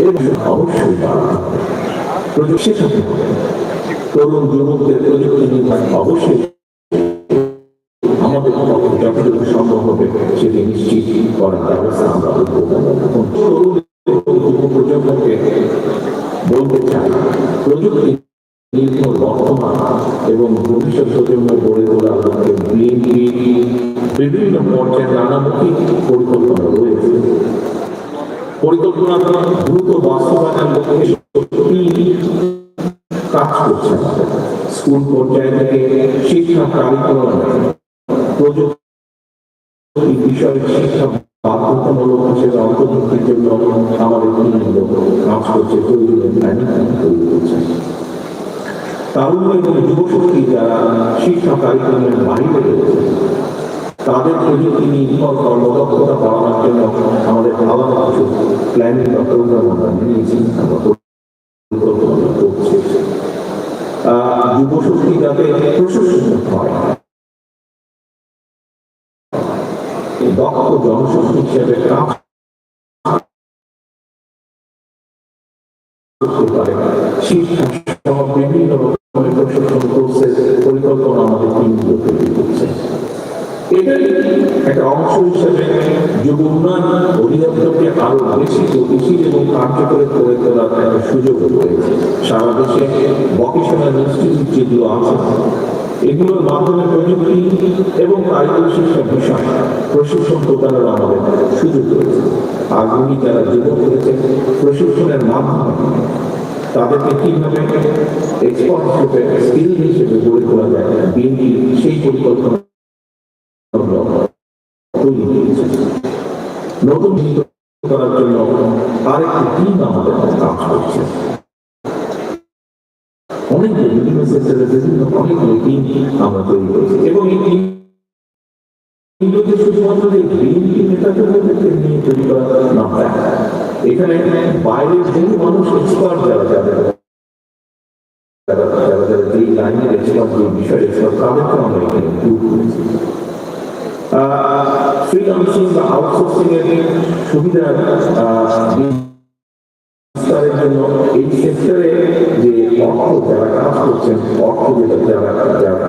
এবং অবশ্যই বাড়াতে প্রযুক্তি সাথে তরুণ যুবকদের প্রযুক্তি নির্মাণ অবশ্যই বর্তমান এবং ভবিষ্যৎ প্রজন্ম গড়ে তোলার লক্ষ্যে বিভিন্ন পর্যায়ে নানামুখী পরিকল্পনা পরিকল্পনা দ্রুত বাস্তবায়নের লক্ষ্যে সত্যি কাজ করছে স্কুল পর্যায়ে থেকে শিক্ষা কারিকুলাম প্রযুক্তি বিষয়ে শিক্ষা বাধ্যতামূলক হিসেবে অন্তর্ভুক্তির জন্য আমাদের কাজ করছে তৈরি তৈরি করছে তারুণ্য এবং যুবশক্তি যারা শিক্ষা কারিকুলামের বাইরে রয়েছে তাদের প্রযুক্তি নির্ভর কর্মদক্ষতা বাড়ানোর জন্য আমাদের আলাদা কিছু প্ল্যানিং বা প্রোগ্রাম আমরা নিয়েছি যাতে প্রশাসিত হয়। দক্ষ জনশক্তি হিসেবে বিভিন্ন পরিকল্পনা আমাদের টিমগুলো তৈরি এটাই একটা অংশ হিসেবে যুব উন্নয়ন, অধিদপ্তরকে আরও বেশি গতিশীল এবং কার্যকরী করে তোলার একটা সুযোগ রয়েছে। সারা দেশে ভকেশনাল ইনস্টিটিউট যেগুলো আছে, এগুলোর মাধ্যমে প্রযুক্তি এবং কারিগরি শিক্ষা বিষয়, প্রশিক্ষণ প্রদানের আমাদের সুযোগ রয়েছে। আগ্রহী যারা যুবক রয়েছে, প্রশিক্ষণের মাধ্যমে তাদেরকে কীভাবে এক্সপার্ট হিসেবে স্কিল হিসেবে গড়ে তোলা যায়, বিএনপি সেই পরিকল্পনা তৈরি করেছে। নতুন চিন্তা করার জন্য আরেকটি টিম আমাদের কাজ করছে। অনেক বিভিন্ন সেক্টরে বিভিন্ন অনেকগুলো টিম আমরা তৈরি করেছি। এবং এই টিম তৈরি করা হয় এখানে মানুষ বিষয়ে include করেছি ফ্রিলান্সিং বা আউটসোর্সিং এর সুবিধা আহ, বিস্তারের জন্য এই সেক্টরে যে অর্থ যারা কাজ করছেন অর্থ যেটা যারা যারা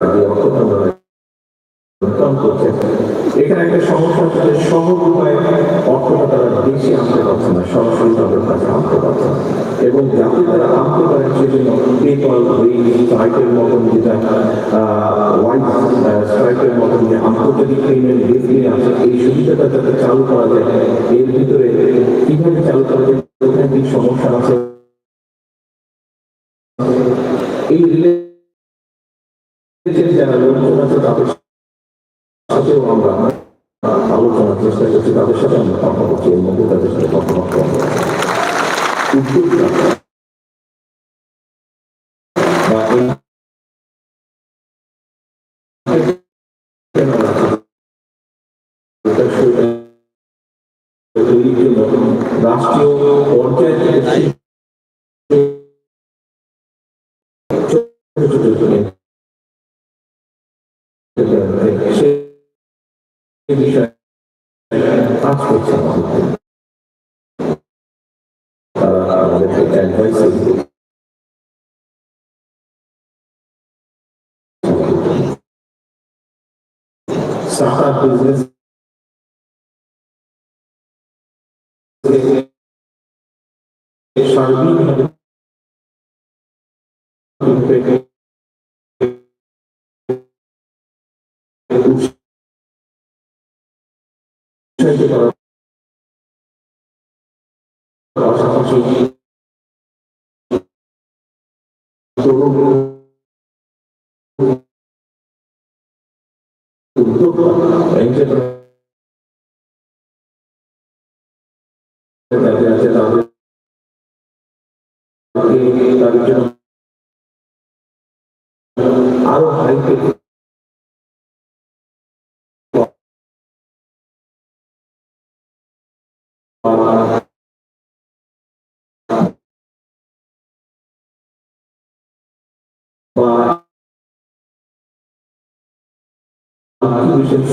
যে অর্থ তারা ইনকাম করছেন এখানে একটা সমস্যা হচ্ছে যে সহজ উপায়ে অর্থটা তারা বেশি আনতে পারছে না সরাসরি তাদের কাছে আনতে পারছে না এবং যাতে তারা আনতে পারেন সেজন্য পেপাল স্ট্রাইকের মতন যেটা স্ট্রাইকের মতন যে আন্তর্জাতিক পেমেন্ট গেটওয়ে আছে এই সুবিধাটা যাতে চালু করা যায়, এর ভিতরে কীভাবে চালু করা যায় ওখানে কি সমস্যা আছে এই রিলেটেড যারা লোকজন আছে, তাদের সাথেও আমরা আলোচনার চেষ্টা করছি, তাদের সাথে আমরা কথা বলছি, এর মধ্যে তাদের সাথে কথাবার্তা। উদ্যোক্তা তৈরির জন্য রাষ্ট্রীয় পর্যায়ে থেকে ছোট ছোট সে বিষয়ে কাজ করছে Sahabat Sarbini Thank you. Startup business সার্বিকভাবে উৎসাহিত করার পাশাপাশি তরুণ উদ্যোক্তা entrepreneur যাদের 何で?